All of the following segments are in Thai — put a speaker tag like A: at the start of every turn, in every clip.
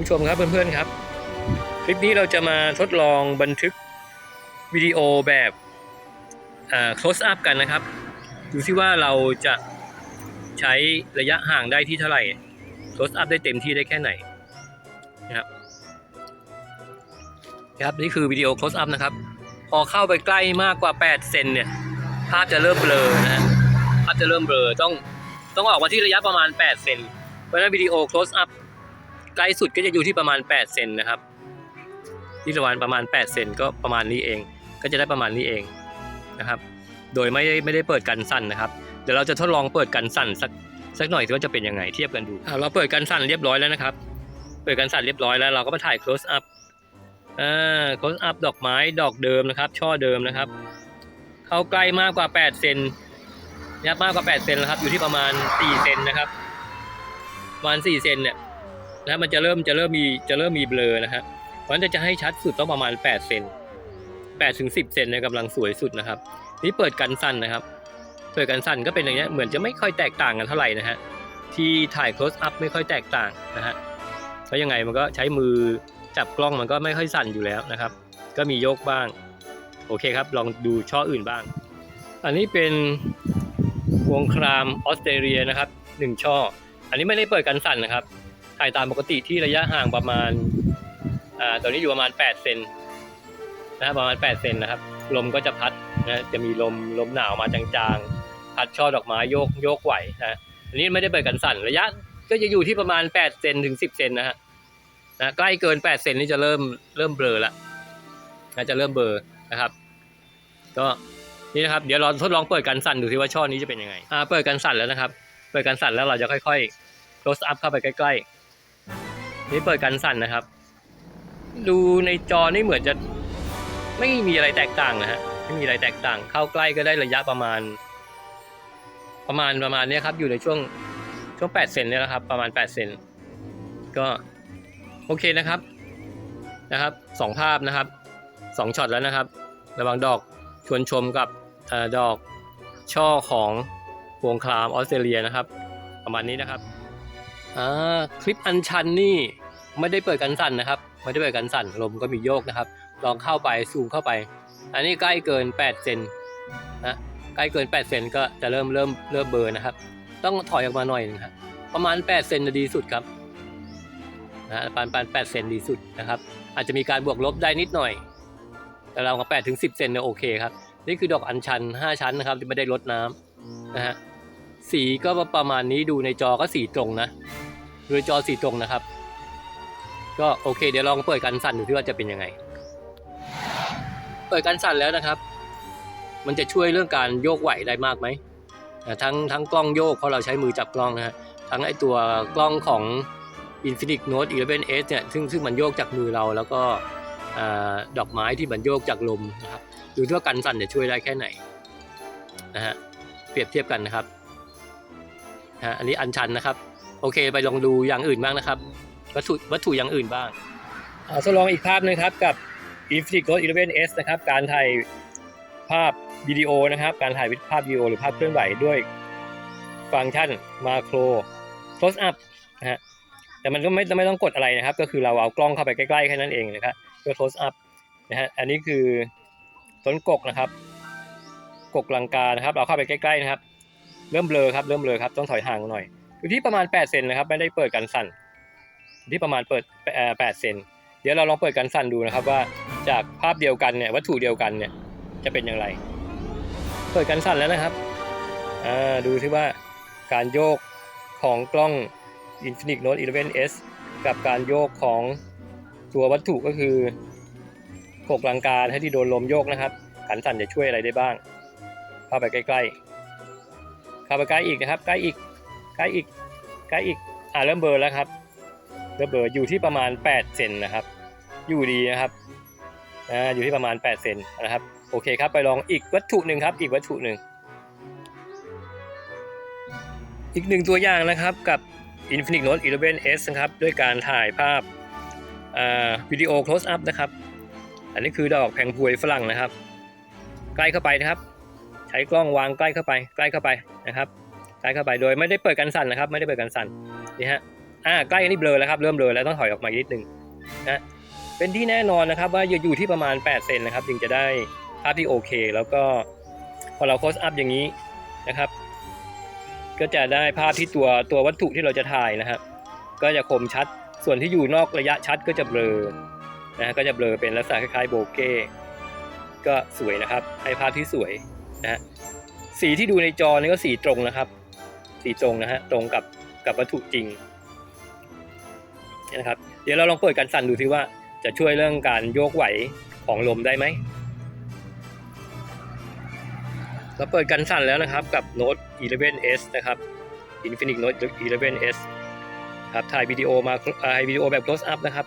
A: ผู้ชมครับเพื่อนๆครับ คลิปนี้เราจะมาทดลองบันทึกวิดีโอแบบอ่า close up กันนะครับ ดูซิว่าเราจะใช้ระยะห่างได้ที่เท่าไหร่ close up ได้เต็มที่ได้แค่ไหนนะครับนะครับนี่คือวิดีโอ close up นะครับ พอเข้าไปใกล้มากกว่า 8 เซนเนี่ย ภาพจะเริ่มเบลอนะฮะภาพจะเริ่มเบลอต้องต้องออกมาที่ระยะประมาณ 8 เซนเพราะฉะนั้นวิดีโอ close up ใกลสุดก็จะอยู่ที่ประมาณ 8 เซนนะครับที่ประมาณประมาณ 8 เซนก็ประมาณนี้เอง ก็จะได้ประมาณนี้เองนะครับ โดยไม่ได้ไม่ได้เปิดกันสั่นนะครับ เดี๋ยวเราจะทดลองเปิดกันสั่นสักสักหน่อยว่าจะเป็นยังไงเทียบกันดูเราเปิดกันสั่นเรียบร้อยแล้วนะครับ เปิดกันสั่นเรียบร้อยแล้วเราก็มาถ่าย close up อ่า close up ดอกไม้ดอกเดิมนะครับ ช่อเดิมนะครับ เข้าใกล้มากกว่า 8 เซนนะครับมากกว่า 8 เซนแล้วครับ อยู่ที่ประมาณ 4 เซนนะครับประมาณ 4 เซนเนี่ย นะมันจะเริ่มจะเริ่มมีจะเริ่มมีเบลอนะฮะเพราะฉะนั้นจะให้ชัดสุดต้องประมาณ 8 เซน8ถึง10 เซนเนี่ยกำลังสวยสุดนะครับ นี่เปิดกันสั้นนะครับ เปิดกันสั้นก็เป็นอย่างเงี้เหมือนจะไม่ค่อยแตกต่างกันเท่าไหร่นะฮะที่ถ่าย close up ไม่ค่อยแตกต่างนะฮะเพราะยังไงมันก็ใช้มือจับกล้องมันก็ไม่ค่อยสั่นอยู่แล้วนะครับ ก็มีโยกบ้าง โอเคครับ ลองดูช่ออื่นบ้าง อันนี้เป็นวงครามออสเตรเลียนะครับหนึ่งช่อ อันนี้ไม่ได้เปิดกันสั่นนะครับ ถ่ายตามปกติที่ระยะห่างประมาณอ่าตอนนี้อยู่ประมาณ 8 เซนนะครับประมาณ 8 เซนนะครับ ลมก็จะพัดนะจะมีลมลมหนาวมาจางๆ พัดช่อดอกไม้โยกโยกไหวนะอันนี้ไม่ได้เปิดกันสั่นระยะก็จะอยู่ที่ประมาณ 8 เซนถึง 10 เซนนะฮะนะใกล้เกิน 8 เซนนี่จะเริ่มเริ่มเบลอละนะจะเริ่มเบลอนะครับ ก็นี่นะครับเดี๋ยวเราทดลองเปิดกันสั่นดูสิว่าช่อนี้จะเป็นยังไงอ่าเปิดกันสั่นแล้วนะครับ เปิดกันสั่นแล้วเราจะค่อยๆ close up เข้าไปใกล้ๆ นี่เปิดกันสั่นนะครับ ดูในจอนี่เหมือนจะไม่มีอะไรแตกต่างนะฮะไม่มีอะไรแตกต่าง เข้าใกล้ก็ได้ระยะประมาณ ประมาณประมาณนี้ครับ อยู่ในช่วงช่วง8เซนเนี่ยนะครับ ประมาณ8เซนก็โอเคนะครับนะครับสองภาพนะครับสองช็อตแล้วนะครับ ระหว่างดอกชวนชมกับอดอกช่อของพวงคลามออสเตรเลียนะครับ ประมาณนี้นะครับ อ่าคลิปอันชันนี่ไม่ได้เปิดกันสั่นนะครับ ไม่ได้เปิดกันสั่นลมก็มีโยกนะครับ ลองเข้าไปซูมเข้าไป อันนี้ใกล้เกิน8เซนนะใกล้เกิน8เซนก็จะเริ่มเริ่มเริ่มเบอร์นะครับ ต้องถอยออกมาหน่อยนึงครับประมาณ8เซนจะดีสุดครับนะประมาณ8เซนดีสุดนะครับ อาจจะมีการบวกลบได้นิดหน่อย แต่เราก็8ถึง10เซนเนี่ยโอเคครับนี่คือดอกอัญชัน 5 ชั้นนะครับที่ไม่ได้ลดน้ำนะฮะ สีก็ประมาณนี้ดูในจอก็สีตรงนะดูในจอสีตรงนะครับ ก็โอเค เดี๋ยวลองเปิดกันสั่นดูที่ว่าจะเป็นยังไง เปิดกันสั่นแล้วนะครับ มันจะช่วยเรื่องการโยกไหวได้มากไหมทั้งทั้งกล้องโยกเพราะเราใช้มือจับกล้องนะฮะทั้งไอตัวกล้องของ Infinix Note 11s เนี่ยซึ่งซึ่งมันโยกจากมือเราแล้วก็ดอกไม้ที่มันโยกจากลมนะครับดูที่ว่ากันสั่นจะช่วยได้แค่ไหนนะฮะเปรียบเทียบกันนะครับ ฮะอันนี้อันชันนะครับ โอเคไปลองดูอย่างอื่นบ้างนะครับ วัตถุวัตถุอย่างอื่นบ้างอทดลองอีกภาพหนึงครับกับ Infinix Note 11s นะครับ การถ่ายภาพวิดีโอนะครับ การถ่ายภาพวิดีโอหรือภาพเคลื่อนไหวด้วยฟังก์ชันมาโคร close up นะฮะแต่มันก็ไม่ไม่ต้องกดอะไรนะครับ ก็คือเราเอากล้องเข้าไปใกล้ๆแค่นั้นเองนะครับเพื่อ close up นะฮะอันนี้คือต้นกกนะครับ กกลังกานะครับ เราเข้าไปใกล้ๆนะครับ เริ่มเบลอครับเริ่มเบลอครับต้องถอยห่างหน่อยอยู่ที่ประมาณ8เซนนะครับไม่ได้เปิดกันสั่นที่ประมาณเปิดเอ่อ8เซนเดี๋ยวเราลองเปิดกันสั่นดูนะครับว่าจากภาพเดียวกันเนี่ยวัตถุเดียวกันเนี่ยจะเป็นอย่างไร เปิดกันสั่นแล้วนะครับดูที่ว่าการโยกของกล้อง Infinix Note 11s กับการโยกของตัววัตถุก็คือกกลังกาให้ที่โดนลมโยกนะครับขันสั่นจะช่วยอะไรได้บ้าง เข้าไปใกล้ ๆ เข้าไปใกล้อีกนะครับใกล้อีกใกล้อีกใกล้อีกอ่าเริ่มเบอร์แล้วครับเริ่มเบอร์อยู่ที่ประมาณ8เซนนะครับ อยู่ดีนะครับอ่าอยู่ที่ประมาณ8เซนนะครับโอเคครับไปลองอีกวัตถุหนึ่งครับ อีกวัตถุหนึ่งอีกหนึ่งตัวอย่างนะครับกับ Infinix Note 11s นะครับด้วยการถ่ายภาพอ่าวิดีโอ close up นะครับ อันนี้คือดอกแผงพวยฝรั่งนะครับ ใกล้เข้าไปนะครับ ใช้กล้องวางใกล้เข้าไป ใกล้เข้าไปนะครับ ใกล้เข้าไปโดยไม่ได้เปิดกันสั่นนะครับ ไม่ได้เปิดกันสั่นนี่ฮะอ่าใกล้อันนี้เบลอแล้วครับเริ่มเบลอแล้วต้องถอยออกมาอีกนิดนึงนะเป็นที่แน่นอนนะครับว่าอยู่ที่ประมาณ 8 เซนนะครับจึงจะได้ภาพที่โอเค แล้วก็พอเราโคสอัพอย่างนี้นะครับ ก็จะได้ภาพที่ตัวตัววัตถุที่เราจะถ่ายนะครับก็จะคมชัดส่วนที่อยู่นอกระยะชัดก็จะเบลอนะฮะก็จะเบลอเป็นลักษณะคล้ายๆโบเก้ก็สวยนะครับให้ภาพที่สวย นะฮะสีที่ดูในจอนี่ก็สีตรงนะครับ สีตรงนะฮะตรงกับกับวัตถุจริงนะครับ เดี๋ยวเราลองเปิดการสั่นดูซิว่าจะช่วยเรื่องการโยกไหวของลมได้ไหมเราเปิดการสั่นแล้วนะครับกับ Note 11s นะครับ Infinix Note 11s ครับถ่ายวิดีโอมาถ่ายวิดีโอแบบ close up นะครับ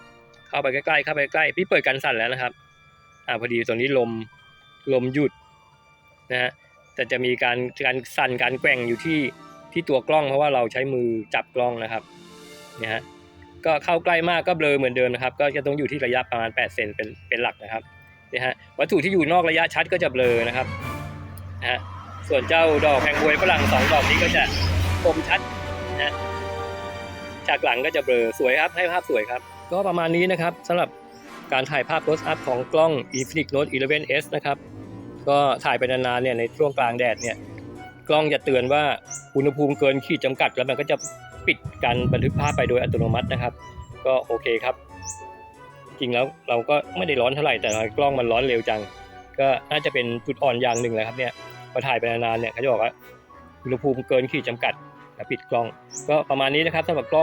A: เข้าไปใกล้ๆเข้าไปใกล้พี่เปิดการสั่นแล้วนะครับ อ่าพอดีตรงนี้ลมลมหยุด นะฮะแต่จะมีการการสั่นการแกว่งอยู่ที่ที่ตัวกล้องเพราะว่าเราใช้มือจับกล้องนะครับเนี่ยฮะก็เข้าใกล้มากก็เบลอเหมือนเดิมนะครับ ก็จะต้องอยู่ที่ระยะประมาณ 8 เซนเป็นเป็นหลักนะครับเนี่ยฮะวัตถุที่อยู่นอกระยะชัดก็จะเบลอนะครับนะฮะส่วนเจ้าดอกแพงบวยฝรั่งสองดอกนี้ก็จะคมชัดนะฮะจากหลังก็จะเบลอสวยครับให้ภาพสวยครับ ก็ประมาณนี้นะครับสำหรับการถ่ายภาพ close up ของกล้อง Infinix Note 11s นะครับ ก็ถ่ายไปนานๆเนี่ยในช่วงกลางแดดเนี่ยกล้องจะเตือนว่าอุณหภูมิเกินขีดจำกัด แล้วมันก็จะปิดการบันทึกภาพไปโดยอัตโนมัตินะครับ ก็โอเคครับ จริงแล้วเราก็ไม่ได้ร้อนเท่าไหร่แต่กล้องมันร้อนเร็วจัง ก็น่าจะเป็นจุดอ่อนอย่างหนึ่งเลยครับเนี่ยพอถ่ายไปนานๆเนี่ยเขาจะบอกว่าอุณหภูมิเกินขีดจำกัดแล้วปิดกล้อง ก็ประมาณนี้นะครับสำหรับกล้อง